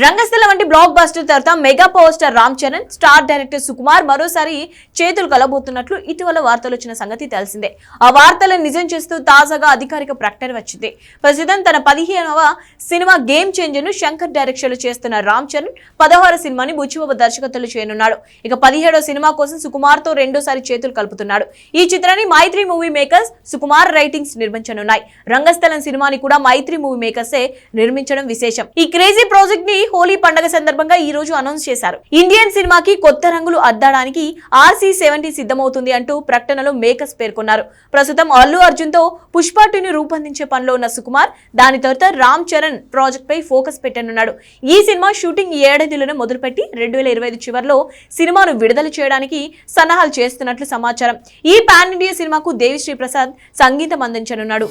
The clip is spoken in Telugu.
రంగస్థలం వంటి బ్లాక్ బస్టర్ తర్వాత mega power star Ram Charan star director Sukumar మరోసారి చేతులు కలబోతున్నట్లు ఇటీవల వార్తలు వచ్చిన సంగతి తెలిసిందే. ఆ వార్తలను నిజం చేస్తూ తాజాగా అధికారిక ప్రకటన వచ్చింది. ప్రస్తుతం తన పదిహేనవ సినిమా గేమ్ చేంజర్ను శంకర్ డైరెక్షన్ చేస్తున్న రామ్ చరణ్ పదహారు సినిమాని బుచ్చిబాబు దర్శకత్వంలో చేయనున్నాడు. ఇక పదిహేడో సినిమా కోసం సుకుమార్తో రెండోసారి చేతులు కలుపుతున్నాడు. ఈ చిత్రాన్ని Mythri movie makers Sukumar writings నిర్మించనున్నాయి. Rangasthalam సినిమాని కూడా మైత్రి మూవీ మేకర్సే నిర్మించడం విశేషం. ఈ క్రేజీ ప్రాజెక్ట్ని హోలీ పండుగ సందర్భంగా ఈ రోజు అనౌన్స్ చేశారు. ఇండియన్ సినిమాకి కొత్త రంగులు అద్దడానికి ఆర్సీ సెవెంటీ సిద్ధమవుతుంది అంటూ ప్రకటనలో మేకర్స్ పేర్కొన్నారు. ప్రస్తుతం అల్లు అర్జున్తో పుష్ప టూని రూపొందించే పనిలో ఉన్న సుకుమార్ దాని తర్వాత రామ్ చరణ్ ప్రాజెక్ట్ పై ఫోకస్ పెట్టనున్నాడు. ఈ సినిమా షూటింగ్ ఏడాదిలోనే మొదలుపెట్టి రెండు వేల ఇరవై ఐదు చివరిలో సినిమాను విడుదల చేయడానికి సన్నాహాలు చేస్తున్నట్లు సమాచారం. ఈ పాన్ ఇండియా సినిమాకు దేవిశ్రీ ప్రసాద్ సంగీతం అందించనున్నాడు.